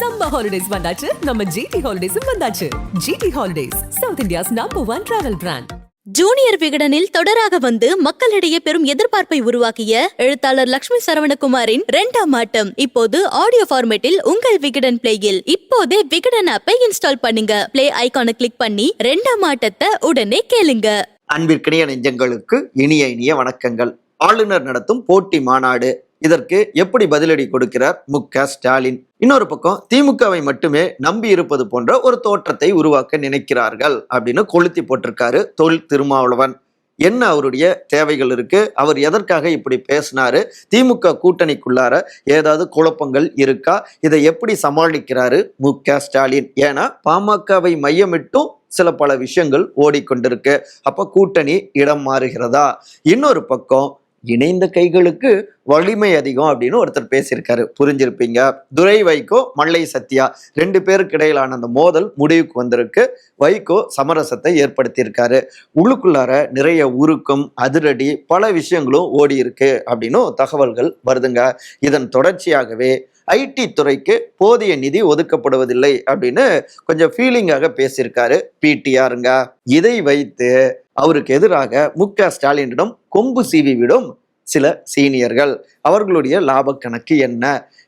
Summer holidays வந்தாச்சு. நம்ம GT ஹாலிடேஸும் வந்தாச்சு. GT holidays south India's number one travel brand junior விகடனில் தொடராக வந்து மக்களிடையே பெரும் எதிர்பார்ப்பை உருவாக்கிய எழுத்தாளர் லட்சுமி சரவணகுமாரின் இரண்டாம் ஆட்டம். இப்போது ஆடியோ ஃபார்மேட்டில் உங்கள் விகடன் பிளேயில் இப்போதே விகடன் ஆப்பை இன்ஸ்டால் பண்ணுங்க. பிளே ஐகானை கிளிக் பண்ணி இரண்டாம் ஆட்டத்தை உடனே கேளுங்க. அன்பிற்கினிய நெஞ்சங்களுக்கு இனிய இனிய வணக்கங்கள். ஆளுநர் நடத்தும் போட்டி மாநாடு. இதற்கு எப்படி பதிலடி கொடுக்கிறார் மு க ஸ்டாலின்? இன்னொரு பக்கம் திமுகவை மட்டுமே நம்பி இருப்பது போன்ற ஒரு தோற்றத்தை உருவாக்க நினைக்கிறார்கள் அப்படின்னு கொளுத்தி போட்டிருக்காரு தொல் திருமாவளவன். என்ன அவருடைய தேவைகள் இருக்கு? அவர் எதற்காக இப்படி பேசினாரு? திமுக கூட்டணிக்குள்ளார ஏதாவது குழப்பங்கள் இருக்கா? இதை எப்படி சமாளிக்கிறாரு மு க ஸ்டாலின்? ஏன்னா பாமகவை மையமிட்டும் சில பல விஷயங்கள் ஓடிக்கொண்டிருக்கு. அப்ப கூட்டணி இடம் மாறுகிறதா? இன்னொரு பக்கம் இணைந்த கைகளுக்கு வலிமை அதிகம் அப்படின்னு ஒருத்தர் பேசியிருக்காரு. புரிஞ்சிருப்பீங்க. துரை வைகோ மல்லை சத்யா ரெண்டு பேருக்கு இடையிலான அந்த மோதல் முடிவுக்கு வந்திருக்கு. வைகோ சமரசத்தை ஏற்படுத்தியிருக்காரு. உள்ளுக்குள்ளார நிறைய உருக்கும் அதிரடி பல விஷயங்களும் ஓடி இருக்கு அப்படின்னும் தகவல்கள் வருதுங்க. இதன் தொடர்ச்சியாகவே ஐடி துறைக்கு போதிய நிதி ஒதுக்கப்படுவதில்லை அப்படின்னு கொஞ்சம் ஃபீலிங்காக பேசியிருக்காரு பிடிஆருங்க இதை வைத்து அவருக்கு எதிராக மு க ஸ்டாலினிடம் கொம்பு சீவி விடும் சில சீனியர்கள். அவர்களுடைய லாப கணக்கு என்ன?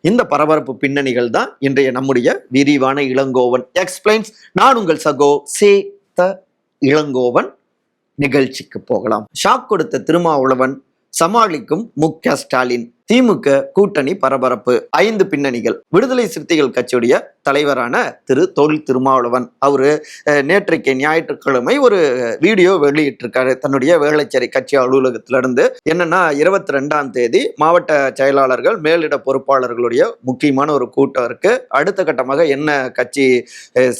இந்த பரபரப்பு பின்னணிகள் தான் இன்றைய நம்முடைய விரிவான இளங்கோவன். எக்ஸ்பிளைன்ஸ் நான் உங்கள் சகோ சேத்த இளங்கோவன் நிகழ்ச்சிக்கு போகலாம். ஷாக் கொடுத்த திருமாவளவன் சமாளிக்கும் மு க ஸ்டாலின். திமுக கூட்டணி பரபரப்பு. ஐந்து பின்னணிகள். விடுதலை சிறுத்தைகள் கட்சியுடைய தலைவரான திரு தொல் திருமாவளவன். அவரு நேற்றைக்கு ஞாயிற்றுக்கிழமை ஒரு வீடியோ வெளியிட்டிருக்காரு. தன்னுடைய வேளச்சேரி கட்சி அலுவலகத்திலிருந்து. என்னன்னா இருபத்தி ரெண்டாம் தேதி மாவட்ட செயலாளர்கள் மேலிட பொறுப்பாளர்களுடைய முக்கியமான ஒரு கூட்டம் இருக்கு. அடுத்த கட்டமாக என்ன கட்சி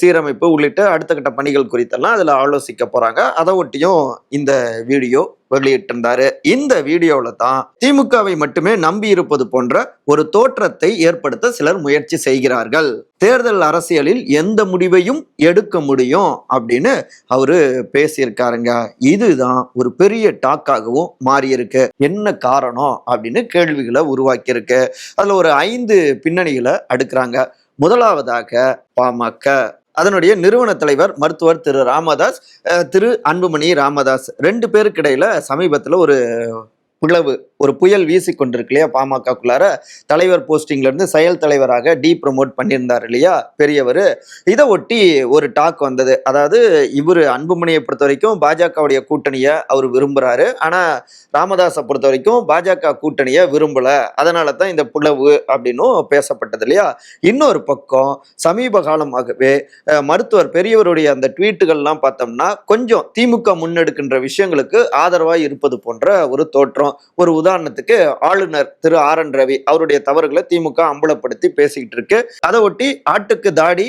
சீரமைப்பு உள்ளிட்ட அடுத்த கட்ட பணிகள் குறித்தெல்லாம் அதுல ஆலோசிக்க போறாங்க. அதை ஒட்டியும் இந்த வீடியோ வெளியிட்டிருந்தாரு. இந்த வீடியோவில் தான் திமுகவை மட்டுமே நம்பி இருப்பது போன்ற ஒரு தோற்றத்தை ஏற்படுத்த சிலர் முயற்சி செய்கிறார்கள். தேர்தல் அரசியலில் எந்த முடிவையும் எடுக்க முடியும் அப்படின்னு அவரு பேசியிருக்காருங்க. இதுதான் ஒரு பெரிய டாக்காகவும் மாறியிருக்கு. என்ன காரணம் அப்படின்னு கேள்விகளை உருவாக்கியிருக்கு. அதுல ஒரு ஐந்து பின்னணிகளை அடுக்கிறாங்க. முதலாவதாக பாமக. அதனுடைய நிறுவன தலைவர் மருத்துவர் திரு ராமதாஸ் திரு அன்புமணி ராமதாஸ். ரெண்டு பேருக்கு இடையில சமீபத்துல ஒரு பிளவு ஒரு புயல் வீசி கொண்டிருக்கு இல்லையா பாமகக்குள்ளார? தலைவர் போஸ்டிங்ல இருந்து செயல் தலைவராக டி ப்ரமோட் பண்ணியிருந்தார் இல்லையா பெரியவர். இதை ஒட்டி ஒரு டாக் வந்தது. அதாவது இவர் அன்புமணியை பொறுத்த வரைக்கும் பாஜகவுடைய கூட்டணியை அவர் விரும்புகிறாரு ஆனால் ராமதாஸை பொறுத்த வரைக்கும் பாஜக கூட்டணியை விரும்பல. அதனால தான் இந்த பிளவு அப்படின்னும் பேசப்பட்டது இல்லையா. இன்னொரு பக்கம் சமீப காலமாகவே மருத்துவர் பெரியவருடைய அந்த ட்வீட்டுகள்லாம் பார்த்தோம்னா கொஞ்சம் திமுக முன்னெடுக்கின்ற விஷயங்களுக்கு ஆதரவாக இருப்பது போன்ற ஒரு தோற்றம். ஒரு உதாரணத்துக்கு ஆளுநர் திரு ஆர் என் ரவி அவருடைய தவறுகளை திமுக அம்பலப்படுத்தி பேசிக்கிட்டு இருக்கு. அதை ஒட்டி ஆட்டுக்கு தாடி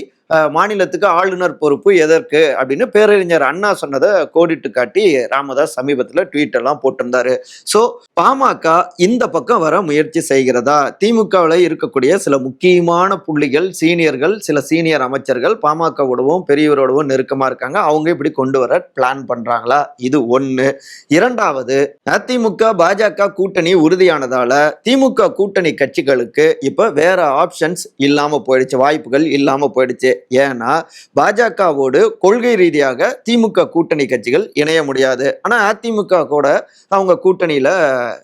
மாநிலத்துக்கு ஆளுநர் பொறுப்பு எதற்கு அப்படின்னு பேரறிஞர் அண்ணா சொன்னதை கோடிட்டு காட்டி ராமதாஸ் சமீபத்தில் ட்வீட் எல்லாம் போட்டிருந்தாரு. ஸோ பாமக இந்த பக்கம் வர முயற்சி செய்கிறதா? திமுகவில் இருக்கக்கூடிய சில முக்கியமான புள்ளிகள் சீனியர்கள் சில சீனியர் அமைச்சர்கள் பாமகவோடவும் பெரியவரோடவும் நெருக்கமாக இருக்காங்க. அவங்க இப்படி கொண்டு வர பிளான் பண்ணுறாங்களா இது ஒன்று இரண்டாவது அதிமுக பாஜக கூட்டணி உறுதியானதால திமுக கூட்டணி கட்சிகளுக்கு இப்போ வேற ஆப்ஷன்ஸ் இல்லாமல் போயிடுச்சு வாய்ப்புகள் இல்லாமல் போயிடுச்சு. ஏன்னா பாஜகவோடு கொள்கை ரீதியாக திமுக கூட்டணி கட்சிகள் இணைய முடியாது. ஆனா அதிமுக கூட அவங்க கூட்டணியில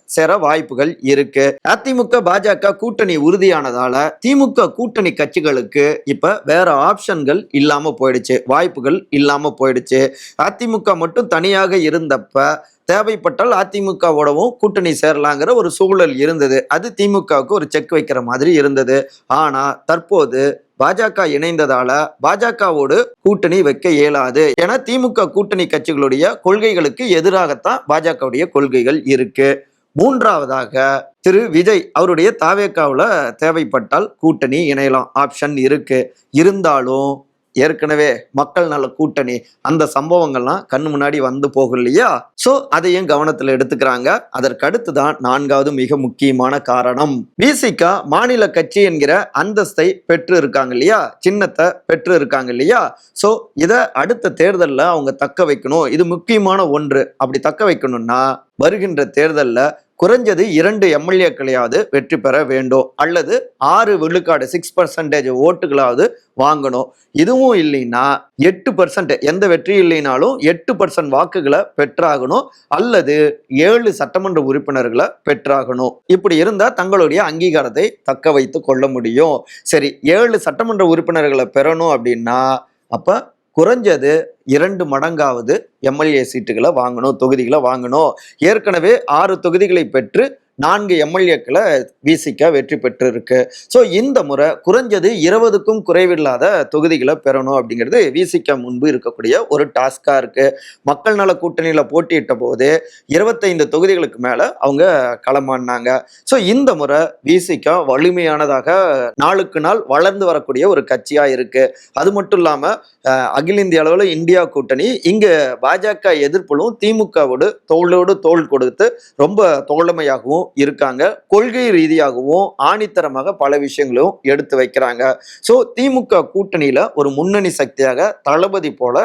சேர வாய்ப்புகள் இருக்கு. அதிமுக பாஜக கூட்டணி உறுதியானதால திமுக கூட்டணி கட்சிகளுக்கு இப்ப வேற ஆப்ஷன்கள் இல்லாம போயிடுச்சு. வாய்ப்புகள் இல்லாம போயிடுச்சு. அதிமுக மட்டும் தனியாக இருந்தப்ப தேவைப்பட்டால் அதிமுகவோடவும் கூட்டணி சேரலாங்கிற ஒரு சூழல் இருந்தது. அது திமுகவுக்கு ஒரு செக் வைக்கிற மாதிரி இருந்தது. ஆனால் தற்போது பாஜக இணைந்ததால பாஜகவோடு கூட்டணி வைக்க இயலாது என திமுக கூட்டணி கட்சிகளுடைய கொள்கைகளுக்கு எதிராகத்தான் பாஜகவுடைய கொள்கைகள் இருக்கு. மூன்றாவதாக திரு விஜய் அவருடைய தாவேக்காவில் தேவைப்பட்டால் கூட்டணி இணையலாம். ஆப்ஷன் இருக்கு. இருந்தாலும் ஏற்கனவே மக்கள் நல கூட்டணி அந்த சம்பவங்கள்லாம் கண்ணு முன்னாடி வந்து போகும் இல்லையா? ஸோ அதையும் கவனத்தில் எடுத்துக்கிறாங்க. அதற்கடுத்து தான் நான்காவது மிக முக்கியமான காரணம். பிசிகா மாநில கட்சி என்கிற அந்தஸ்தை பெற்று இருக்காங்க இல்லையா? சின்னத்தை பெற்று இருக்காங்க இல்லையா? ஸோ இதை அடுத்த தேர்தலில் அவங்க தக்க வைக்கணும். இது முக்கியமான ஒன்று. அப்படி தக்க வைக்கணும்னா வருகின்ற தேர்தலில் குறைஞ்சது இரண்டு எம்எல்ஏக்களையாவது வெற்றி பெற வேண்டும். அல்லது ஆறு விழுக்காடு சிக்ஸ் பர்சன்டேஜ் ஓட்டுகளாவது வாங்கணும். இதுவும் இல்லைன்னா எட்டு பர்சன்ட் எந்த வெற்றி இல்லைனாலும் எட்டு பர்சன்ட் வாக்குகளை பெற்றாகணும். அல்லது ஏழு சட்டமன்ற உறுப்பினர்களை பெற்றாகணும். இப்படி இருந்தால் தங்களுடைய அங்கீகாரத்தை தக்க வைத்து கொள்ள முடியும். சரி ஏழு சட்டமன்ற உறுப்பினர்களை பெறணும் அப்படின்னா அப்போ குறைஞ்சது இரண்டு மடங்காவது எம்எல்ஏ சீட்டுகளை வாங்கணும் தொகுதிகளை வாங்கணும். ஏற்கனவே ஆறு தொகுதிகளை பெற்று நான்கு எம்எல்ஏக்களை விசிக வெற்றி பெற்றிருக்கு. ஸோ இந்த முறை குறைஞ்சது இருபதுக்கும் குறைவில்லாத தொகுதிகளை பெறணும் அப்படிங்கிறது விசிக முன்பு இருக்கக்கூடிய ஒரு டாஸ்காக இருக்குது மக்கள் நல கூட்டணியில் போட்டியிட்ட போது இருபத்தைந்து தொகுதிகளுக்கு மேலே அவங்க களமாடினாங்க ஸோ இந்த முறை விசிக வலிமையானதாக நாளுக்கு நாள் வளர்ந்து வரக்கூடிய ஒரு கட்சியாக இருக்குது அது மட்டும் இல்லாமல் அகில இந்திய அளவில் இந்தியா கூட்டணி இங்கே பாஜக எதிர்ப்புகளும் திமுகவோடு தோளோடு தோல் கொடுத்து ரொம்ப தோழமையாகவும் இருக்காங்க. கொள்கை ரீதியாகவும் ஆணித்தரமாக பல விஷயங்களும் எடுத்து வைக்கிறாங்க. ஸோ திமுக கூட்டணியில ஒரு முன்னணி சக்தியாக தளபதி போல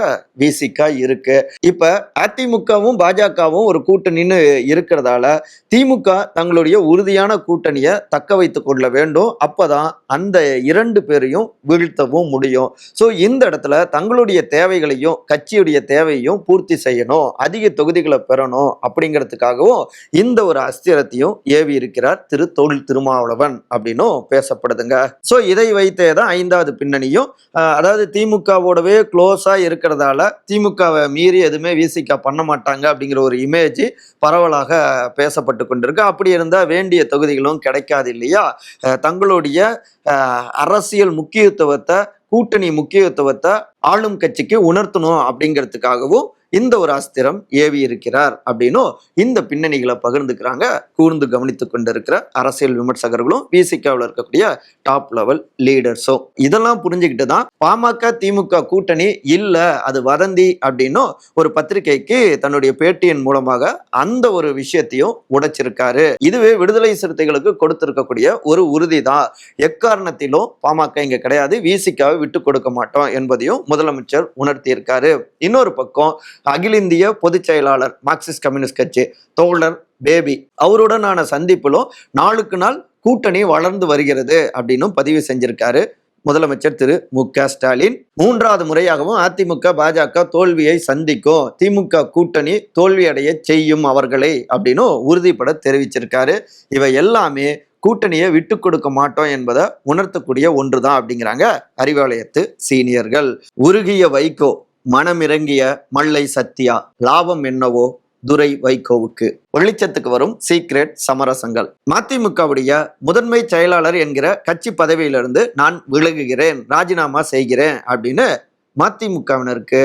விசிக இருக்கு. இப்ப அதிமுகவும் பாஜகவும் ஒரு கூட்டணின்னு இருக்கிறதால திமுக தங்களுடைய உறுதியான கூட்டணியை தக்க வைத்துக் கொள்ள வேண்டும். அப்பதான் அந்த இரண்டு பேரையும் வீழ்த்தவும் முடியும். ஸோ இந்த இடத்துல தங்களுடைய தேவைகளையும் கட்சியுடைய தேவையையும் பூர்த்தி செய்யணும். அதிக தொகுதிகளை பெறணும் அப்படிங்கிறதுக்காகவும் இந்த ஒரு அஸ்திரத்தையும் ஏவி இருக்கிறார் திரு தொழில் திருமாவளவன் அப்படின்னும் பேசப்படுதுங்க. ஸோ இதை வைத்தே தான் ஐந்தாவது பின்னணியும் அதாவது திமுகவோடவே க்ளோஸாக இருக்கிறதால திமுகவை மீறி எதுவுமே விசிக பண்ண மாட்டாங்க அப்படிங்கிற ஒரு இமேஜ் பரவலாக பேசப்பட்டு கொண்டிருக்கு. அப்படி இருந்தால் வேண்டிய தொகுதிகளும் கிடைக்காது இல்லையா? தங்களுடைய அரசியல் முக்கியத்துவத்தை கூட்டணி முக்கியத்துவத்தை ஆளும் கட்சிக்கு உணர்த்தணும் அப்படிங்கிறதுக்காகவும் இந்த ஒரு அஸ்திரம் ஏவி இருக்கிறார் அப்படின்னும் இந்த பின்னணிகளை பகிர்ந்துக்கிறாங்க. கூர்ந்து கவனித்துக் கொண்டிருக்கிற அரசியல் விமர்சகர்களும் விசிகாவில் இருக்கக்கூடிய டாப் லெவல் லீடர்ஸும் இதெல்லாம் புரிஞ்சுக்கிட்டு தான் பாமக திமுக கூட்டணி இல்ல அது வதந்தி அப்படின்னும் ஒரு பத்திரிகைக்கு தன்னுடைய பேட்டியின் மூலமாக அந்த ஒரு விஷயத்தையும் உடைச்சிருக்காரு. இதுவே விடுதலை சிறுத்தைகளுக்கு கொடுத்திருக்கக்கூடிய ஒரு உறுதி தான் எக்காரணத்திலும் பாமக இங்க கிடையாது விசிகாவை விட்டு கொடுக்க மாட்டோம் என்பதையும் முதலமைச்சர் உணர்த்தியிருக்காரு. இன்னொரு பக்கம் அகில இந்திய பொதுச் செயலாளர் மார்க்சிஸ்ட் கம்யூனிஸ்ட் கட்சி தோழர் பேபி அவருடனான சந்திப்பிலும் நாளுக்கு நாள் கூட்டணி வளர்ந்து வருகிறது அப்படின்னும் பதிவு செஞ்சிருக்காரு முதலமைச்சர் திரு மு க ஸ்டாலின். மூன்றாவது முறையாகவும் அதிமுக பாஜக தோல்வியை சந்திக்கும். திமுக கூட்டணி தோல்வியடைய செய்யும் அவர்களை அப்படின்னு உறுதிப்பட தெரிவிச்சிருக்காரு. இவை எல்லாமே கூட்டணியை விட்டு கொடுக்க மாட்டோம் என்பதை உணர்த்தக்கூடிய ஒன்றுதான் அப்படிங்கிறாங்க அறிவாலயத்து சீனியர்கள். உருகிய வைகோ மனமிறங்கிய மல்லை சத்யா லாபம் என்னவோ துரை வைகோவுக்கு. வெளிச்சத்துக்கு வரும் சீக்ரெட் சமரசங்கள். மதிமுகவுடைய முதன்மை செயலாளர் என்கிற கட்சி பதவியிலிருந்து நான் விலகுகிறேன் ராஜினாமா செய்கிறேன் அப்படின்னு மதிமுகவினருக்கு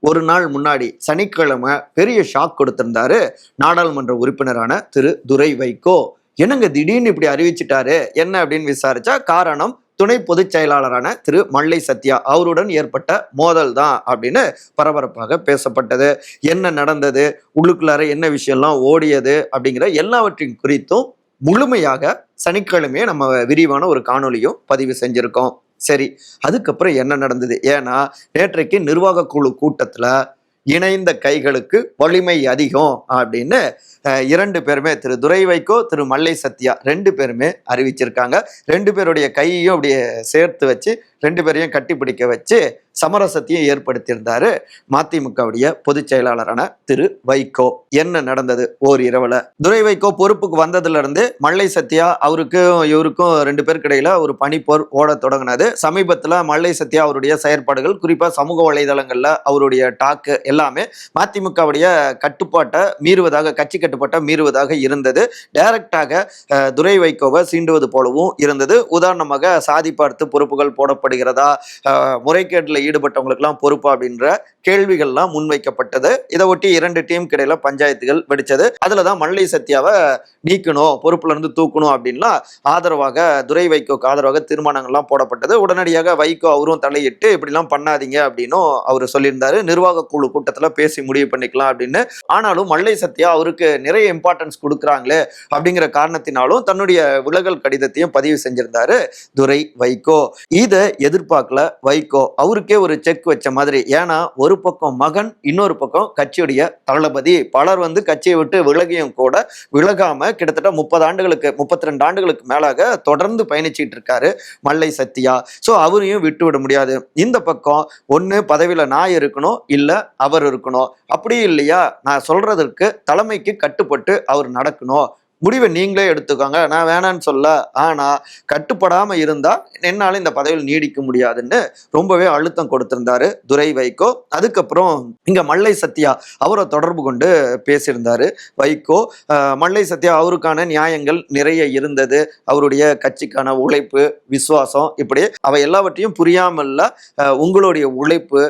ஒரு நாள் முன்னாடி சனிக்கிழமை பெரிய ஷாக் கொடுத்திருந்தாரு நாடாளுமன்ற உறுப்பினரான திரு துரை வைகோ. என்னங்க திடீர்னு இப்படி அறிவிச்சிட்டாரு? என்ன அப்படின்னு விசாரிச்சா காரணம் துணை பொதுச் செயலாளரான திரு மல்லை சத்யா அவருடன் ஏற்பட்ட மோதல் தான் அப்படின்னு பரபரப்பாக பேசப்பட்டது. என்ன நடந்தது? உள்ளுக்குள்ளார என்ன விஷயம்லாம் ஓடியது? அப்படிங்கிற எல்லாவற்றின் குறித்தும் முழுமையாக சனிக்கிழமையே நம்ம விரிவான ஒரு காணொலியும் பதிவு செஞ்சுருக்கோம். சரி அதுக்கப்புறம் என்ன நடந்தது? ஏன்னா நேற்றைக்கு நிர்வாக குழு கூட்டத்தில் இணைந்த கைகளுக்கு வலிமை அதிகம் அப்படின்னு இரண்டு பேருமே திரு துரை வைகோ திரு மல்லை சத்யா ரெண்டு பேருமே அறிவிச்சிருக்காங்க. ரெண்டு பேருடைய கையையும் அப்படியே சேர்த்து வச்சு ரெண்டு பேரையும் கட்டிப்பிடிக்க வச்சு சமரசத்தையும் ஏற்படுத்தியிருந்தாரு மதிமுகவுடைய பொதுச் செயலாளரான திரு வைகோ. என்ன நடந்தது? ஓர் இரவுல. துரை வைகோ பொறுப்புக்கு வந்ததுல இருந்து மல்லை சத்யா அவருக்கும் இவருக்கும் ரெண்டு பேருக்கு இடையில ஒரு பனிப்போர் ஓட தொடங்கினது சமீபத்துல மல்லை சத்யா அவருடைய செயற்பாடுகள் குறிப்பா சமூக வலைதளங்கள்ல அவருடைய டாக்கு எல்லாமே மதிமுகவுடைய கட்டுப்பாட்டை மீறுவதாக கட்சி கட்டுப்பாட்டை மீறுவதாக இருந்தது. டைரக்டாக துரை வைகோவை சீண்டுவது போலவும் இருந்தது. உதாரணமாக சாதி பார்த்து பொறுப்புகள் போடப்படுகிறதா அஹ், முறைகேட்டில் ஈடுபட்டவங்களுக்கெல்லாம் பொறுப்பா அப்படின்ற கேள்விகள்லாம் முன்வைக்கப்பட்டது. இதை ஒட்டி இரண்டு டீம் இடையில பஞ்சாயத்துகள் வெடிச்சது அதில் தான் மல்லை சத்யாவை நீக்கணும் பொறுப்புல இருந்து தூக்கணும் அப்படின்லாம் ஆதரவாக துரை வைகோக்கு ஆதரவாக தீர்மானங்கள்லாம் போடப்பட்டது. உடனடியாக வைகோ அவரும் தலையிட்டு இப்படிலாம் பண்ணாதீங்க அப்படின்னும் அவர் சொல்லியிருந்தாரு. நிர்வாக குழு கூட்டத்தில் பேசி முடிவு பண்ணிக்கலாம் அப்படின்னு. ஆனாலும் மல்லை சத்யா அவருக்கு நிறைய இம்பார்ட்டன்ஸ் கொடுக்குறாங்களே அப்படிங்கிற காரணத்தினாலும் தன்னுடைய விலகல் கடிதத்தையும் பதிவு செஞ்சிருந்தாரு துரை வைகோ. இது எதிர்பார்க்கல. வைகோ அவருக்கே ஒரு செக் வச்ச மாதிரி. ஏன்னா ஒரு பக்கம் மகன் இன்னொரு பக்கம் கட்சியுடைய தளபதி. பலர் வந்து கட்சியை விட்டு விலகியும் கூட விலகாம கிட்டத்தட்ட முப்பது ஆண்டுகளுக்கு முப்பத்தி ரெண்டு ஆண்டுகளுக்கு மேலாக தொடர்ந்து பயணிச்சுட்டு இருக்காரு மல்லை சத்யா ஸோ அவரையும் விட்டு விட முடியாது. இந்த பக்கம் ஒன்று பதவியில் நான் இருக்கணும் இல்லை அவர் இருக்கணும். அப்படி இல்லையா? நான் சொல்றதற்கு தலைமைக்கு கட்டுப்பட்டு அவர் நடக்கணும். முடிவை நீங்களே எடுத்துக்கோங்க. நான் வேணான்னு சொல்ல ஆனால் கட்டுப்படாமல் இருந்தால் என்னால் இந்த பதவியில் நீடிக்க முடியாதுன்னு ரொம்பவே அழுத்தம் கொடுத்திருந்தாரு துரை வைகோ. அதுக்கப்புறம் இங்கே மல்லை சத்யா அவரை தொடர்பு கொண்டு பேசியிருந்தாரு வைகோ. மல்லை சத்யா அவருக்கான நியாயங்கள் நிறைய இருந்தது. அவருடைய கட்சிக்கான உழைப்பு விசுவாசம் இப்படி அவை எல்லாவற்றையும் புரியாமல்ல உங்களுடைய உழைப்பு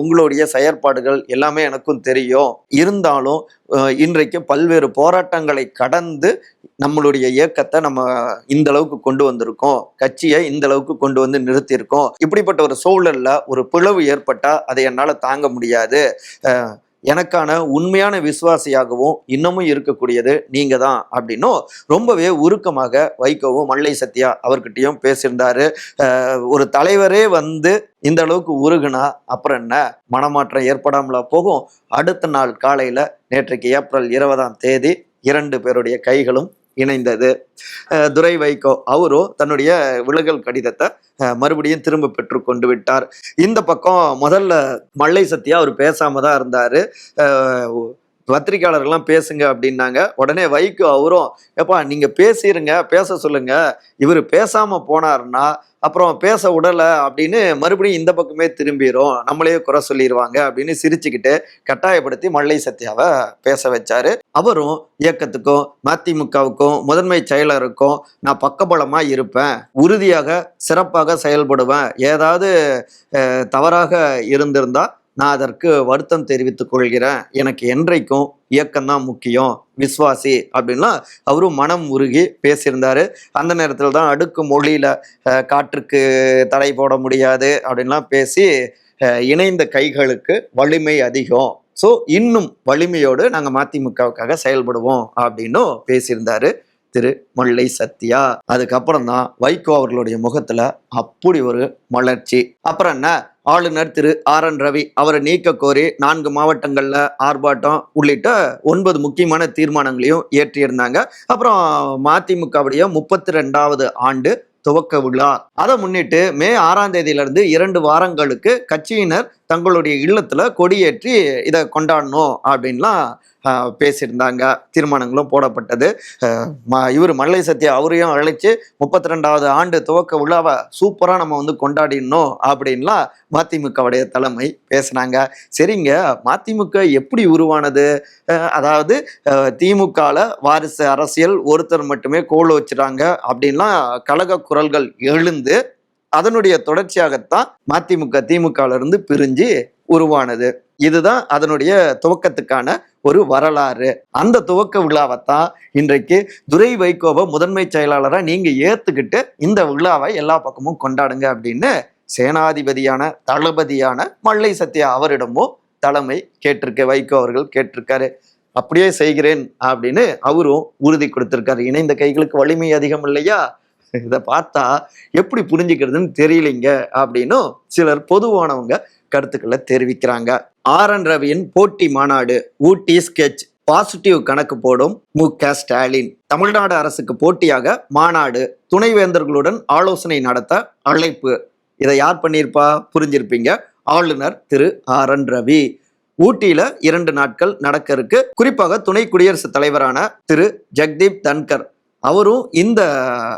உங்களுடைய செயற்பாடுகள் எல்லாமே எனக்கும் தெரியும். இருந்தாலும் இன்றைக்கு பல்வேறு போராட்டங்களை கடந்து நம்மளுடைய இயக்கத்தை நம்ம இந்த அளவுக்கு கொண்டு வந்திருக்கோம். கட்சியை இந்த அளவுக்கு கொண்டு வந்து நிறுத்தியிருக்கோம். இப்படிப்பட்ட ஒரு சூழல்ல ஒரு பிளவு ஏற்பட்டா அதை என்னால தாங்க முடியாது. எனக்கான உண்மையான விசுவாசியாகவும் இன்னமும் இருக்கக்கூடியது நீங்க தான் அப்படின்னும் ரொம்பவே உருக்கமாக வைக்கவும் மல்லை சத்யா அவர்கிட்டையும் பேசியிருந்தாரு. ஒரு தலைவரே வந்து இந்த அளவுக்கு உருகுனா அப்புறம் என்ன? மனமாற்றம் ஏற்படாமல போகும்? அடுத்த நாள் காலையில நேற்றைக்கு ஏப்ரல் இருபதாம் தேதி இரண்டு பேருடைய கைகளும் இணைந்தது. துரை வைகோ அவரும் தன்னுடைய விலகல் கடிதத்தை மறுபடியும் திரும்ப பெற்று கொண்டு விட்டார். இந்த பக்கம் முதல்ல மல்லை சத்யா அவர் பேசாம தான் இருந்தாரு. பத்திரிகையாளர்கள்லாம் பத்திரிக்கையாளர்கள்லாம் பேசுங்க அப்படின்னாங்க. உடனே வைகோ அவரும் ஏப்பா நீங்க பேசிருங்க பேச சொல்லுங்க. இவர் பேசாம போனாருன்னா அப்புறம் பேச விடல அப்படின்னு மறுபடியும் இந்த பக்கமே திரும்பிரும். நம்மளே குறை சொல்லிடுவாங்க அப்படின்னு சிரிச்சுக்கிட்டு கட்டாயப்படுத்தி மல்லை சத்யாவை பேச வச்சாரு. அவரும் இயக்கத்துக்கும் மதிமுகவுக்கும் முதன்மை செயலருக்கும் நான் பக்கபலமா இருப்பேன். உறுதியாக சிறப்பாக செயல்படுவேன். ஏதாவது தவறாக இருந்திருந்தா நான் அதற்கு வருத்தம் தெரிவித்துக் கொள்கிறேன். எனக்கு என்றைக்கும் இயக்கம்தான் முக்கியம். விஸ்வாசி அப்படின்லாம் அவரும் மனம் உருகி பேசியிருந்தார். அந்த நேரத்தில் தான் அடுக்கு மொழியில் காற்றுக்கு தடை போட முடியாது அப்படின்லாம் பேசி இணைந்த கைகளுக்கு வலிமை அதிகம். ஸோ இன்னும் வலிமையோடு நாங்கள் மதிமுகவுக்காக செயல்படுவோம் அப்படின்னும் பேசியிருந்தாரு. திரு மல்லை சத்யா. அதுக்கப்புறம் தான் வைகோ அவர்களுடைய முகத்துல அப்படி ஒரு மலர்ச்சி. அப்புறம் என்ன? ஆளுநர் திரு ஆர் என் ரவி அவரை நீக்க கோரி நான்கு மாவட்டங்கள்ல ஆர்ப்பாட்டம் உள்ளிட்ட ஒன்பது முக்கியமான தீர்மானங்களையும் இயற்றியிருந்தாங்க. அப்புறம் மதிமுகவுடைய முப்பத்தி ரெண்டாவது ஆண்டு துவக்க விழா. அதை முன்னிட்டு மே ஆறாம் தேதியிலிருந்து இரண்டு வாரங்களுக்கு கட்சியினர் தங்களுடைய இல்லத்தில் கொடியேற்றி இதை கொண்டாடணும் அப்படின்லாம் பேசியிருந்தாங்க. தீர்மானங்களும் போடப்பட்டது. இவர் மல்லை சத்யா அவரையும் அழைச்சு முப்பத்தி ரெண்டாவது ஆண்டு துவக்க விழாவை சூப்பராக நம்ம வந்து கொண்டாடிடணும் அப்படின்லாம் மதிமுகவுடைய தலைமை பேசினாங்க. சரிங்க மதிமுக எப்படி உருவானது? அதாவது திமுகவில் வாரிசு அரசியல் ஒருத்தர் மட்டுமே கோல் வச்சுறாங்க அப்படின்லாம் கழக குரல்கள் எழுந்து அதனுடைய தொடர்ச்சியாகத்தான் மதிமுக திமுகல இருந்து பிரிஞ்சு உருவானது. இதுதான் அதனுடைய துவக்கத்துக்கான ஒரு வரலாறு. அந்த துவக்க விழாவைத்தான் இன்றைக்கு துரை வைகோவை முதன்மை செயலாளராக நீங்க ஏத்துக்கிட்டு இந்த விழாவை எல்லா பக்கமும் கொண்டாடுங்க அப்படின்னு சேனாதிபதியான தளபதியான மல்லை சத்யா அவரிடமும் தலைமை கேட்டிருக்க வைகோ அவர்கள் கேட்டிருக்காரு. அப்படியே செய்கிறேன் அப்படின்னு அவரும் உறுதி கொடுத்திருக்காரு. இணைந்த கைகளுக்கு வலிமை அதிகம் இல்லையா? இதை பார்த்தா எப்படி புரிஞ்சுக்கிறதுன்னு தெரியலைங்க அப்படின்னும் சிலர் பொதுவானவங்க கருத்துக்களை தெரிவிக்கிறாங்க. ஆர். என். ரவியின் போட்டி மாநாடு ஊட்டி ஸ்கெட்ச் பாசிட்டிவ் கணக்கு போடும் மு. க. ஸ்டாலின். தமிழ்நாடு அரசுக்கு போட்டியாக மாநாடு துணைவேந்தர்களுடன் ஆலோசனை நடத்த அழைப்பு. இதை யார் பண்ணியிருப்பா? புரிஞ்சிருப்பீங்க. ஆளுநர் திரு. ஆர். என். ரவி. ஊட்டியில இரண்டு நாட்கள் நடக்க இருக்கு. குறிப்பாக துணை குடியரசுத் தலைவரான திரு. ஜெக்தீப் தன்கர் அவரும் இந்த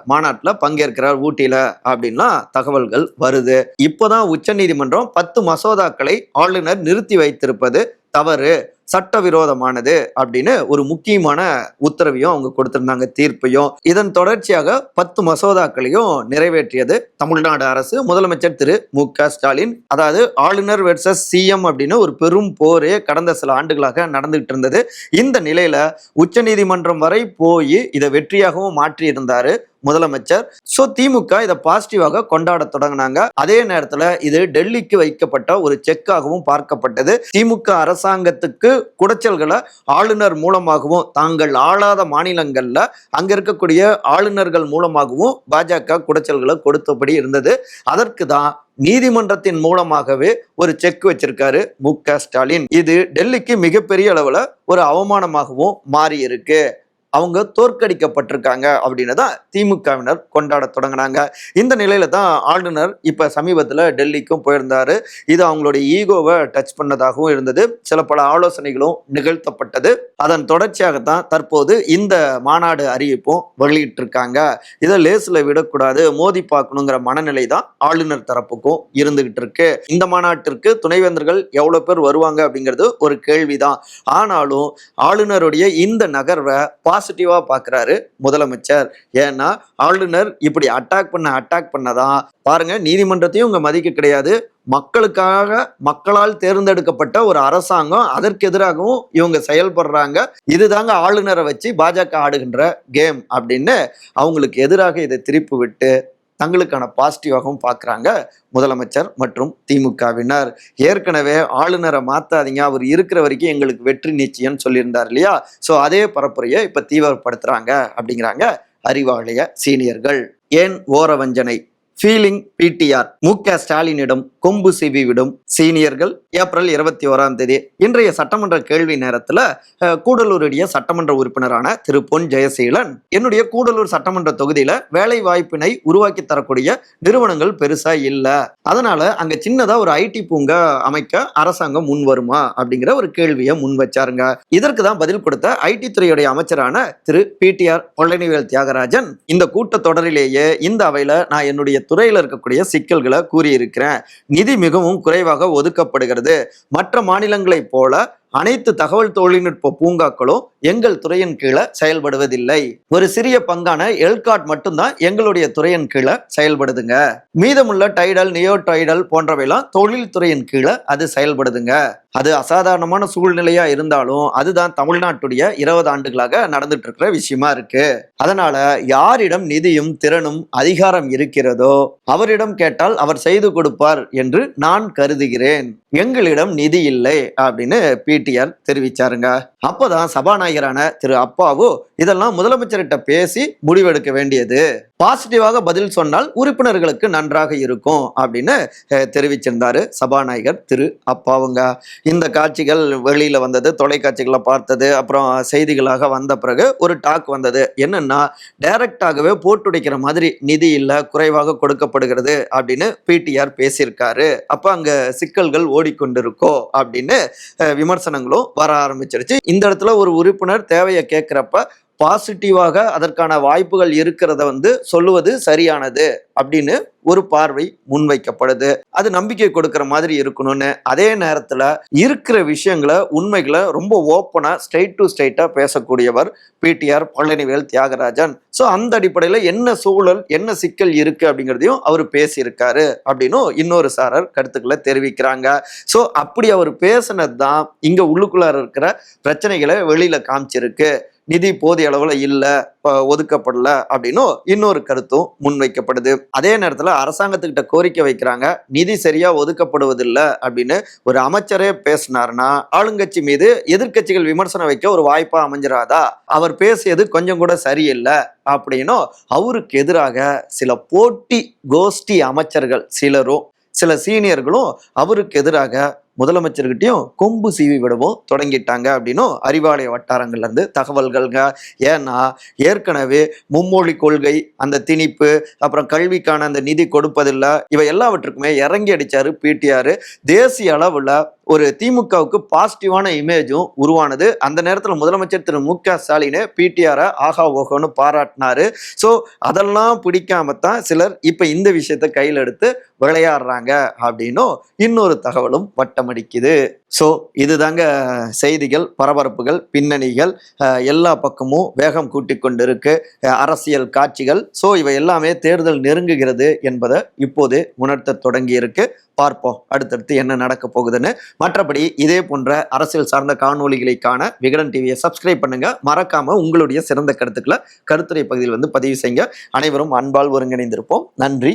மாநாட்டில் பங்கேற்கிறார் ஊட்டியில் அப்படின்லாம் தகவல்கள் வருது. இப்போதான் உச்சநீதிமன்றம் பத்து மசோதாக்களை ஆளுநர் நிறுத்தி வைத்திருப்பது தவறு. சட்டவிரோதமானது அப்படின்னு ஒரு முக்கியமான உத்தரவையும் அவங்க கொடுத்திருந்தாங்க தீர்ப்பையும். இதன் தொடர்ச்சியாக பத்து மசோதாக்களையும் நிறைவேற்றியது தமிழ்நாடு அரசு. முதலமைச்சர் திரு மு க ஸ்டாலின். அதாவது ஆளுநர் வெர்சஸ் சிஎம் அப்படின்னு ஒரு பெரும் போரே கடந்த சில ஆண்டுகளாக நடந்துகிட்டு இருந்தது. இந்த நிலையில உச்சநீதிமன்றம் வரை போய் இதை வெற்றியாகவும் மாற்றியிருந்தாரு. முதலமைச்சர். ஸோ திமுக இதை பாசிட்டிவாக கொண்டாட தொடங்கினாங்க. அதே நேரத்தில் இது டெல்லிக்கு வைக்கப்பட்ட ஒரு செக்காகவும் பார்க்கப்பட்டது. திமுக அரசாங்கத்துக்கு குடைச்சல்களை ஆளுநர் மூலமாகவும் தாங்கள் ஆளாத மாநிலங்களில் அங்க இருக்கக்கூடிய ஆளுநர்கள் மூலமாகவும் பாஜக குடைச்சல்களை கொடுத்தபடி இருந்தது. அதற்கு தான் நீதிமன்றத்தின் மூலமாகவே ஒரு செக் வச்சிருக்காரு மு க ஸ்டாலின். இது டெல்லிக்கு மிகப்பெரிய அளவில் ஒரு அவமானமாகவும் மாறி இருக்கு அவங்க தோற்கடிக்கப்பட்டிருக்காங்க அப்படின்னு தான் திமுகவினர் கொண்டாட தொடங்கினாங்க. இந்த நிலையில தான் ஆளுநர் இப்ப சமீபத்தில் டெல்லிக்கும் போயிருந்தாரு. இது அவங்களுடைய ஈகோவை டச் பண்ணதாகவும் இருந்தது. சில பல ஆலோசனைகளும் நிகழ்த்தப்பட்டது. அதன் தொடர்ச்சியாகத்தான் தற்போது இந்த மாநாடு அறிவிப்பும் வெளியிட்டிருக்காங்க. இதை லேசில் விடக்கூடாது. மோதி பார்க்கணுங்கிற மனநிலை தான் ஆளுநர் தரப்புக்கும் இருந்துகிட்டு இருக்கு இந்த மாநாட்டிற்கு துணைவேந்தர்கள் எவ்வளவு பேர் வருவாங்க அப்படிங்கிறது ஒரு கேள்விதான். ஆனாலும் ஆளுநருடைய இந்த நகர்வை பாசிட்டிவாக பார்க்கறாரு முதலமைச்சர். ஏன்னா ஆளுநர் இப்படி அட்டாக் பண்ண அட்டாக் பண்ணதான் பாருங்க நீதிமன்றத்தையும் உங்க மதிக்க கிடையாது. மக்களுக்காக மக்களால் தேர்ந்தெடுக்கப்பட்ட ஒரு அரசாங்கம் அதற்கு எதிராகவும் இவங்க செயல்படுறாங்க. இதுதாங்க ஆளுநரை வச்சு பாஜக ஆடுகின்ற கேம் அப்படின்னு அவங்களுக்கு எதிராக இதை திருப்பி விட்டு தங்களுக்கான பாசிட்டிவாகவும் பார்க்குறாங்க முதலமைச்சர் மற்றும் திமுகவினர். ஏற்கனவே ஆளுநரை மாற்றாதீங்க அவர் இருக்கிற வரைக்கும் எங்களுக்கு வெற்றி நிச்சயம்னு சொல்லியிருந்தார் இல்லையா? ஸோ அதே பரப்புரையை இப்போ தீவிரப்படுத்துகிறாங்க அப்படிங்கிறாங்க அறிவாலய சீனியர்கள். ஏன் ஓர வஞ்சனை ஃபீலிங் பிடிஆர் மு க. ஸ்டாலினிடம் கொம்பு சிவி விடும் சீனியர்கள் ஏப்ரல் இருபத்தி ஓராம் தேதி இன்றைய சட்டமன்ற கேள்வி நேரத்தில் கூடலூருடைய சட்டமன்ற உறுப்பினரான திரு. பொன் ஜெயசீலன் என்னுடைய கூடலூர் சட்டமன்ற தொகுதியில வேலை வாய்ப்பினை உருவாக்கி தரக்கூடிய நிறுவனங்கள் பெருசா இல்லை. அதனால அங்க சின்னதா ஒரு ஐடி பூங்கா அமைக்க அரசாங்கம் முன் வருமா அப்படிங்கிற ஒரு கேள்வியை முன் வச்சாருங்க. இதற்கு தான் பதில் கொடுத்த ஐடி துறையுடைய அமைச்சரான திரு. பிடிஆர் பொள்ளனிவேல் தியாகராஜன் இந்த கூட்டத்தொடரிலேயே இந்த அவையில நான் என்னுடைய துறையில் இருக்கக்கூடிய சிக்கல்களை கூறியிருக்கிறேன். நிதி மிகவும் குறைவாக ஒதுக்கப்படுகிறது. மற்ற மாநிலங்களைப் போல அனைத்து தகவல் தொழில்நுட்ப பூங்காக்களும் எங்கள் துறையின் கீழே செயல்படுவதில்லை. ஒரு சிறிய பங்கான எல்காட் மட்டும்தான் எங்களுடைய துறையின் கீழே செயல்படுதுங்க. மீதமுள்ள டைடல் நியோ டைடல் போன்றவைலாம் தொழில் துறையின் கீழே அது செயல்படுதுங்க. அது அசாதாரணமான சூழ்நிலையா இருந்தாலும் அதுதான் தமிழ்நாட்டுடைய இருபது ஆண்டுகளாக நடந்துட்டு இருக்கிற விஷயமா இருக்கு. அதனால யாரிடம் நிதியும் திறனும் அதிகாரம் இருக்கிறதோ அவரிடம் கேட்டால் அவர் செய்து கொடுப்பார் என்று நான் கருதுகிறேன். எங்களிடம் நிதி இல்லை அப்படின்னு பிடிஆர் தெரிவிச்சாருங்க. அப்போதான் சபாநாயகரான திரு அப்பாவு இதெல்லாம் முதலமைச்சர்கிட்ட பேசி முடிவெடுக்க வேண்டியது. பாசிட்டிவாக பதில் சொன்னால் உறுப்பினர்களுக்கு நன்றாக இருக்கும் அப்படின்னு தெரிவிச்சிருந்தாரு சபாநாயகர் திரு அப்பாவுங்க. இந்த காட்சிகள் வெளியில வந்தது தொலைக்காட்சிகளை பார்த்தது அப்புறம் செய்திகளாக வந்த பிறகு ஒரு டாக் வந்தது. என்னன்னா டைரக்டாகவே போட்டுடைக்கிற மாதிரி நிதி இல்லை குறைவாக கொடுக்கப்படுகிறது அப்படின்னு பிடிஆர் பேசியிருக்காரு. அப்போ அங்க சிக்கல்கள் ஓடிக்கொண்டிருக்கோ அப்படின்னு விமர்சனங்களும் வர ஆரம்பிச்சிருச்சு. இந்த இடத்துல ஒரு உறுப்பினர் தேவையை கேட்குறப்ப பாசிட்டிவாக அதற்கான வாய்ப்புகள் இருக்கிறத வந்து சொல்லுவது சரியானது அப்படின்னு ஒரு பார்வை முன்வைக்கப்படுது. அது நம்பிக்கை கொடுக்கிற மாதிரி இருக்கணும்னு. அதே நேரத்தில் இருக்கிற விஷயங்களை உண்மைகளை ரொம்ப ஓப்பனாக ஸ்ட்ரெயிட் டு ஸ்ட்ரெயிட்டாக பேசக்கூடியவர் பிடிஆர் பழனிவேல் தியாகராஜன். ஸோ அந்த அடிப்படையில் என்ன சூழல் என்ன சிக்கல் இருக்குது அப்படிங்கிறதையும் அவர் பேசியிருக்காரு அப்படின்னும் இன்னொரு சாரர் கருத்துக்களை தெரிவிக்கிறாங்க. ஸோ அப்படி அவர் பேசினது தான் இங்கே உள்ளுக்குள்ளார இருக்கிற பிரச்சனைகளை வெளியில் காமிச்சிருக்கு. நிதி போதிய அளவில் இல்லை ஒதுக்கப்படல அப்படின்னும் இன்னொரு கருத்தும் முன்வைக்கப்படுது. அதே நேரத்தில் அரசாங்கத்துக்கிட்ட கோரிக்கை வைக்கிறாங்க நிதி சரியா ஒதுக்கப்படுவதில்லை அப்படின்னு ஒரு அமைச்சரே பேசினாருன்னா ஆளுங்கட்சி மீது எதிர்க்கட்சிகள் விமர்சனம் வைக்க ஒரு வாய்ப்பா அமைஞ்சிடாதா அவர் பேசியது கொஞ்சம் கூட சரியில்லை அப்படின்னும் அவருக்கு எதிராக சில போட்டி கோஷ்டி அமைச்சர்கள் சிலரும் சில சீனியர்களும் அவருக்கு எதிராக முதலமைச்சர்கிட்டையும் கொம்பு சீவி விடவும் தொடங்கிட்டாங்க அப்படின்னும் அறிவாலய வட்டாரங்கள்லேருந்து தகவல்கள்ங்க. ஏன்னா ஏற்கனவே மும்மொழி கொள்கை அந்த திணிப்பு அப்புறம் கல்விக்கான அந்த நிதி கொடுப்பதில்லை இவை எல்லாவற்றுக்குமே இறங்கி அடித்தார் பிடிஆர் தேசிய அளவில் ஒரு திமுகவுக்கு பாசிட்டிவான இமேஜும் உருவானது. அந்த நேரத்தில் முதலமைச்சர் திரு. மு. க. ஸ்டாலினே பிடிஆரை ஆகா ஓகோன்னு பாராட்டினாரு. ஸோ அதெல்லாம் பிடிக்காம தான் சிலர் இப்போ இந்த விஷயத்தை கையில் எடுத்து விளையாடுறாங்க அப்படின்னும் இன்னொரு தகவலும் வட்டமடிக்குது. ஸோ இதுதாங்க செய்திகள் பரபரப்புகள் பின்னணிகள் எல்லா பக்கமும் வேகம் கூட்டி கொண்டிருக்கு அரசியல் காட்சிகள். ஸோ இவை எல்லாமே தேர்தல் நெருங்குகிறது என்பதை இப்போது உணர்த்த தொடங்கி இருக்கு பார்ப்போம் அடுத்தடுத்து என்ன நடக்க போகுதுன்னு. மற்றபடி இதே போன்ற அரசியல் சார்ந்த காணொலிகளை காண விகடன் டிவியை சப்ஸ்கிரைப் பண்ணுங்க. மறக்காம உங்களுடைய சிறந்த கருத்துக்களை கருத்துரை பகுதியில் வந்து பதிவு செய்யுங்க. அனைவரும் அன்பால் ஒருங்கிணைந்திருப்போம். நன்றி.